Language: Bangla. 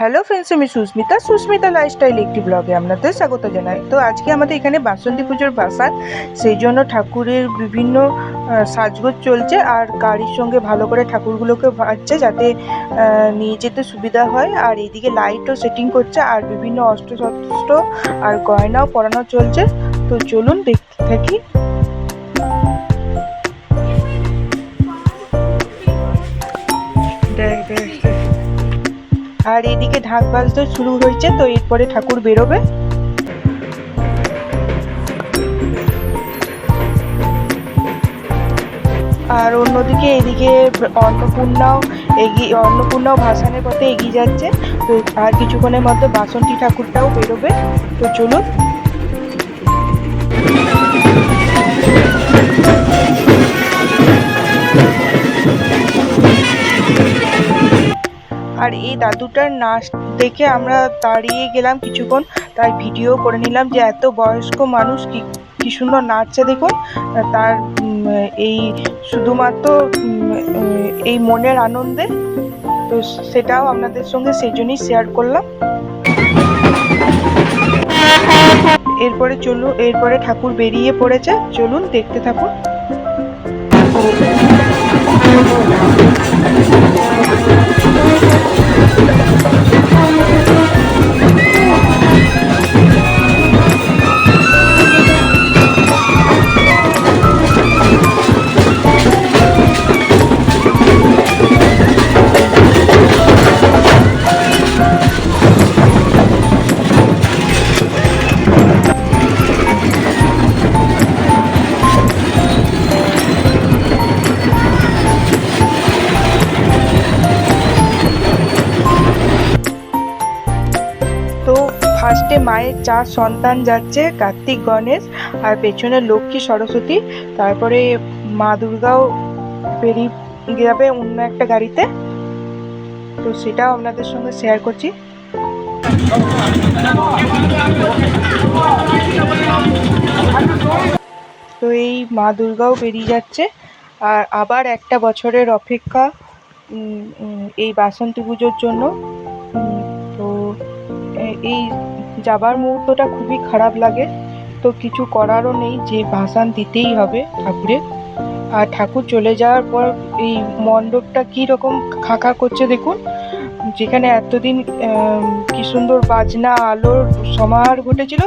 হ্যালো ফ্রেন্ডস আমি সুস্মিতা। সুস্মিতা লাইফস্টাইল একটি ব্লগে আপনাদের স্বাগত জানাই। তো আজকে আমাদের এখানে বাসন্তী পুজোর বাসান সেই জন্য ঠাকুরের বিভিন্ন সাজগোজ চলছে আর গাড়ির সঙ্গে ভালো করে ঠাকুরগুলোকে ভাজছে যাতে নিয়ে যেতে সুবিধা হয়। আর এইদিকে লাইটও সেটিং করছে আর বিভিন্ন অস্ত্র আর গয়নাও পরানো চলছে। তো চলুন দেখতে থাকি। আর এদিকে ঢাক বাজতে শুরু হয়েছে, তো এরপরে ঠাকুর বেরোবে। আর অন্যদিকে এদিকে অন্নপূর্ণাও এগিয়ে, অন্নপূর্ণাও ভাসানের পথে এগিয়ে যাচ্ছে, তো আর কিছুক্ষণের মধ্যে বাসন্তী ঠাকুরটাও বেরোবে। তো চলুন। আর এই দাদুটার নাচ দেখে আমরা দাঁড়িয়ে গেলাম কিছুক্ষণ, তাই ভিডিও করে নিলাম যে এত বয়স্ক মানুষ কি কি সুন্দর নাচছে দেখুন। তার এই শুধুমাত্র এই মনের আনন্দে, তো সেটাও আপনাদের সঙ্গে সেই জন্যই শেয়ার করলাম। এরপরে চলুন এরপরে ঠাকুর বেরিয়ে পড়েছে। চলুন দেখতে থাকুন। ফার্স্টে মায়ের চার সন্তান যাচ্ছে, কার্তিক, গণেশ আর পেছনে লক্ষ্মী, সরস্বতী। তারপরে মা দুর্গাও বেরিয়ে যাবে অন্য একটা গাড়িতে। তো সেটাও আপনাদের সঙ্গে শেয়ার করছি। তো এই মা দুর্গাও বেরিয়ে যাচ্ছে। আর আবার একটা বছরের অপেক্ষা এই বাসন্তী পুজোর জন্য। তো এই যাবার মুহূর্তটা খুবই খারাপ লাগে। তো কিছু করারও নেই, যে ভাসান দিতেই হবে ঠাকুরের আর ঠাকুর চলে যাওয়ার পর এই মণ্ডপটা কি রকম খাঁকা করছে দেখুন। যেখানে এতদিন কি সুন্দর বাজনা, আলোর সমাহার ঘটেছিল।